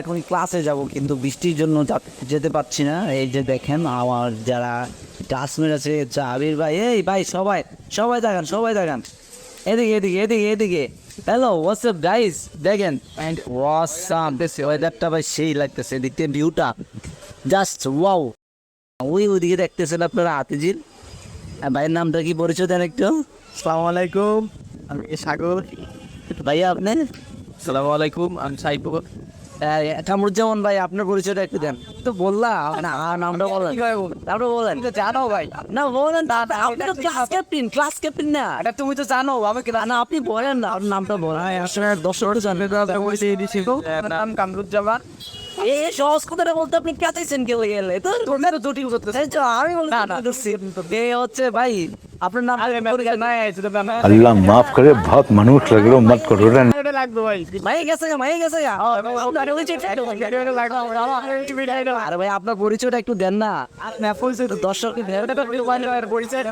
এখন ক্লাসে যাব কিন্তু বৃষ্টির জন্য যেতে পারছি না। এই যে দেখেন আমার যারা ক্লাসমেট আছে আবির ভাই। এই ভাই সবাই সবাই দেখান সবাই দেখান। এদিকে এদিকে এদিকে এদিকে। হ্যালো হোয়াটসঅ্যাপ গাইস দেখেন অ্যান্ড ওয়াসাম ওয়েদারটা ভাই সেই লাগতেছে এদিকে ভিউটা জাস্ট ওয়াও ওই ওইদিকে দেখতেছেন আপনারা আর ভাইয়ের নামটা কি পরিচয় দেন একটু? আসসালামু আলাইকুম আমি সাগর। ভাইয়া আপনি? সালাম আলাইকুম আমি কামরুজ্জামান ভাই আপনার পরিচয়টা একটু দেন। তো না নামটা বলেন। তারপরে বলেন। তো জানো ভাই। না বলেন। ক্লাস ক্যাপ্টেন ক্লাস ক্যাপ্টেন না। এটা তুমি তো জানো আমি না আপনি বলেন না আপনার নামটা বলেন। আসলে জানবে নাম কামরুজ্জামান। এই সহজ কথাটা বলতে আপনি কাঁচাইছেন কেউ গেলে তো তোমার আমি বলি এ হচ্ছে ভাই আপনার নাম আল্লাহ মাফ করে বহুত মানুষ লাগল মত করো না। টাকা লাগবে ভাই? ভাই গেছে ভাই গেছে আরে ভাই আপনার পরিচয়টা একটু দেন না। দর্শক পরিচয়।